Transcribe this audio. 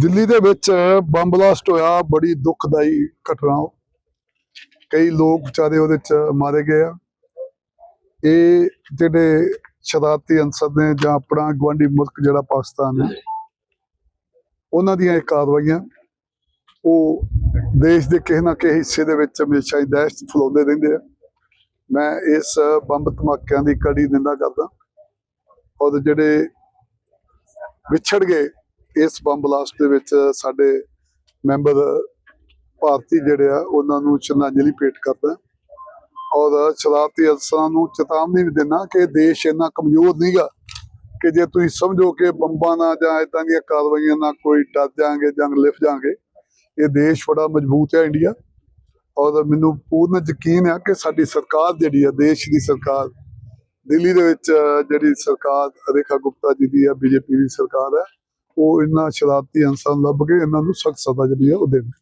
ਦਿੱਲੀ ਦੇ ਵਿੱਚ bomb blast ਹੋਇਆ, ਬੜੀ ਦੁਖਦਾਈ ਘਟਨਾ। ਉਹ। ਕਈ ਲੋਕ ਵਿਚਾਰੇ ਉਹਦੇ ਚ ਮਾਰੇ ਗਏ ਆ। ਇਹ ਜਿਹੜੇ ਸ਼ਰਾਰਤੀ ਅੰਸਰ ਨੇ ਜਾਂ ਆਪਣਾ ਗਵਾਂਢੀ ਮੁਲਕ ਜਿਹੜਾ ਪਾਕਿਸਤਾਨ ਹੈ, ਉਹਨਾਂ ਦੀਆਂ ਇਹ ਕਾਰਵਾਈਆਂ, ਉਹ ਦੇਸ਼ ਦੇ ਕਿਸੇ ਨਾ ਕਿਸੇ ਹਿੱਸੇ ਦੇ ਵਿੱਚ ਹਮੇਸ਼ਾ ਹੀ ਦਹਿਸ਼ਤ ਫੈਲਾਉਂਦੇ ਰਹਿੰਦੇ ਆ। ਮੈਂ ਇਸ ਬੰਬ ਧਮਾਕਿਆਂ ਦੀ ਕੜੀ ਨਿੰਦਾ ਕਰਦਾ। ਔਰ ਜਿਹੜੇ ਵਿਛੜ ਗਏ ਇਸ ਬੰਬ ਬਲਾਸਟ ਦੇ ਵਿੱਚ ਸਾਡੇ ਮੈਂਬਰ ਭਾਰਤੀ ਜਿਹੜੇ ਆ, ਉਹਨਾਂ ਨੂੰ ਸ਼ਰਧਾਂਜਲੀ ਭੇਟ ਕਰਦਾ ਔਰ ਸ਼ਰਾਰਤੀ ਅਨਸਰਾਂ ਨੂੰ ਚੇਤਾਵਨੀ ਵੀ ਦਿੰਦਾ ਕਿ ਦੇਸ਼ ਇੰਨਾ ਕਮਜ਼ੋਰ ਨਹੀਂਗਾ ਕਿ ਜੇ ਤੁਸੀਂ ਸਮਝੋ ਕਿ ਬੰਬਾਂ ਨਾਲ ਜਾਂ ਇਦਾਂ ਦੀਆਂ ਕਾਰਵਾਈਆਂ ਨਾਲ ਕੋਈ ਡਰ ਜਾਾਂਗੇ ਜਾਂ ਲਿਫ ਜਾਾਂਗੇ ਇਹ ਦੇਸ਼ ਬੜਾ ਮਜ਼ਬੂਤ ਹੈ ਇੰਡੀਆ। ਔਰ ਮੈਨੂੰ ਪੂਰਨ ਯਕੀਨ ਹੈ ਕਿ ਸਾਡੀ ਸਰਕਾਰ ਜਿਹੜੀ ਹੈ ਦੇਸ਼ ਦੀ ਸਰਕਾਰ, ਦਿੱਲੀ ਦੇ ਵਿੱਚ ਜਿਹੜੀ ਸਰਕਾਰ ਰੇਖਾ ਗੁਪਤਾ ਜੀ ਦੀ ਹੈ ਬੀਜੇਪੀ ਦੀ ਸਰਕਾਰ ਹੈ ਉਹ ਇਹਨਾਂ ਸ਼ਰਾਰਤੀ ਅਨਸਰਾਂ ਲੱਭ ਕੇ ਇਹਨਾਂ ਨੂੰ ਸਖਤ ਸਜ਼ਾ ਜਿਹੜੀ ਆ ਉਹ ਦੇਣ